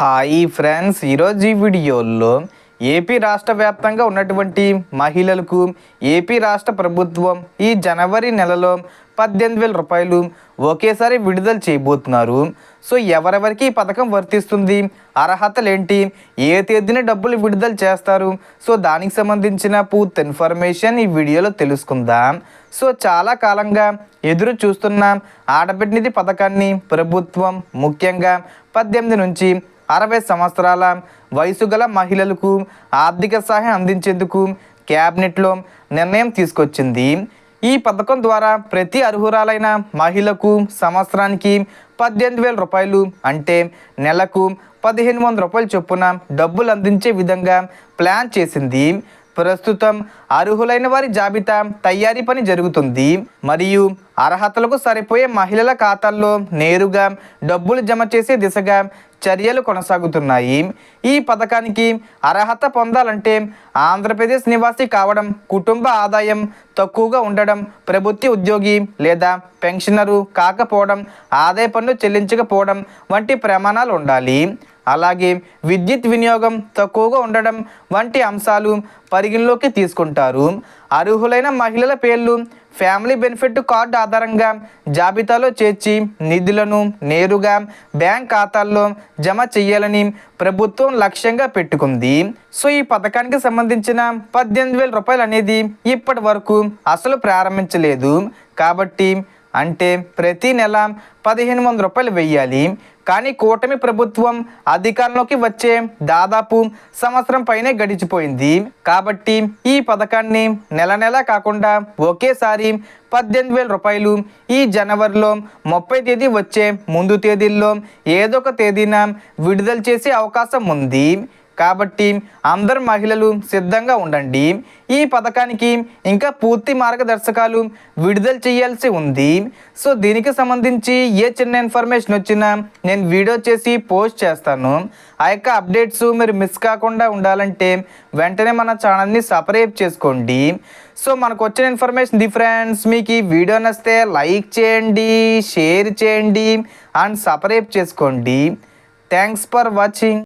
Hi friends ఈరోజు ఈ వీడియోలో ఏపీ రాష్ట్ర వ్యాప్తంగా ఉన్నటువంటి మహిళలకు ఏపీ రాష్ట్ర ప్రభుత్వం ఈ జనవరి నెలలో పద్దెనిమిది వేల రూపాయలు ఒకేసారి విడుదల చేయబోతున్నారు. సో ఎవరెవరికి ఈ పథకం వర్తిస్తుంది? అర్హతలు ఏంటి ఏ తేదీన డబ్బులు విడుదల చేస్తారు? సో దానికి సంబంధించిన పూర్తి ఇన్ఫర్మేషన్ ఈ వీడియోలో తెలుసుకుందాం. సో చాలా కాలంగా ఎదురు చూస్తున్న ఆడబిడ్డనిధి పథకాన్ని ప్రభుత్వం ముఖ్యంగా పద్దెనిమిది నుంచి అరవై సంవత్సరాల వయసు గల మహిళలకు ఆర్థిక సహాయం అందించేందుకు క్యాబినెట్లో నిర్ణయం తీసుకొచ్చింది. ఈ పథకం ద్వారా ప్రతి అర్హురాలైన మహిళకు సంవత్సరానికి పద్దెనిమిది వేల రూపాయలు అంటే నెలకు పదిహేను వందల రూపాయల చొప్పున డబ్బులు అందించే విధంగా ప్లాన్ చేసింది. ప్రస్తుతం అర్హులైన వారి జాబితా తయారీ పని జరుగుతుంది. మరియు అర్హతలకు సరిపోయే మహిళల ఖాతాల్లో నేరుగా డబ్బులు జమ చేసే దిశగా చర్యలు కొనసాగుతున్నాయి. ఈ పథకానికి అర్హత పొందాలంటే ఆంధ్రప్రదేశ్ నివాసి కావడం కుటుంబ ఆదాయం తక్కువగా ఉండడం ప్రభుత్వ ఉద్యోగి లేదా పెన్షనరు కాకపోవడం ఆదాయ పన్ను చెల్లించకపోవడం వంటి ప్రమాణాలు ఉండాలి. అలాగే విద్యుత్ వినియోగం తక్కువగా ఉండడం వంటి అంశాలు పరిగణలోకి తీసుకుంటారు. అర్హులైన మహిళల పేర్లు ఫ్యామిలీ బెనిఫిట్ కార్డు ఆధారంగా జాబితాలో చేర్చి నిధులను నేరుగా బ్యాంక్ ఖాతాల్లో జమ చేయాలని ప్రభుత్వం లక్ష్యంగా పెట్టుకుంది. సో ఈ పథకానికి సంబంధించిన పద్దెనిమిది వేల రూపాయలు అనేది ఇప్పటి వరకు అసలు ప్రారంభించలేదు. కాబట్టి అంటే ప్రతి నెల పదిహేను వందల రూపాయలు వెయ్యాలి కానీ కూటమి ప్రభుత్వం అధికారంలోకి వచ్చే దాదాపు సంవత్సరం పైనే గడిచిపోయింది. కాబట్టి ఈ పథకాన్ని నెల నెల కాకుండా ఒకేసారి పద్దెనిమిది వేల రూపాయలు ఈ జనవరిలో ముప్పై తేదీ వచ్చే ముందు తేదీల్లో ఏదో ఒక తేదీన విడుదల చేసే అవకాశం ఉంది. కాబట్టి అందరు మహిళలు సిద్ధంగా ఉండండి. ఈ పథకానికి ఇంకా పూర్తి మార్గదర్శకాలు విడుదల చేయాల్సి ఉంది. సో దీనికి సంబంధించి ఏ చిన్న ఇన్ఫర్మేషన్ వచ్చినా నేను వీడియో చేసి పోస్ట్ చేస్తాను. ఆ యొక్క అప్డేట్స్ మీరు మిస్ కాకుండా ఉండాలంటే వెంటనే మన ఛానల్ని సబ్స్క్రైబ్ చేసుకోండి. సో మనకు వచ్చిన ఇన్ఫర్మేషన్ డిఫరెన్స్ మీకు ఈ వీడియో నచ్చితే లైక్ చేయండి షేర్ చేయండి అండ్ సబ్స్క్రైబ్ చేసుకోండి. Thanks for watching.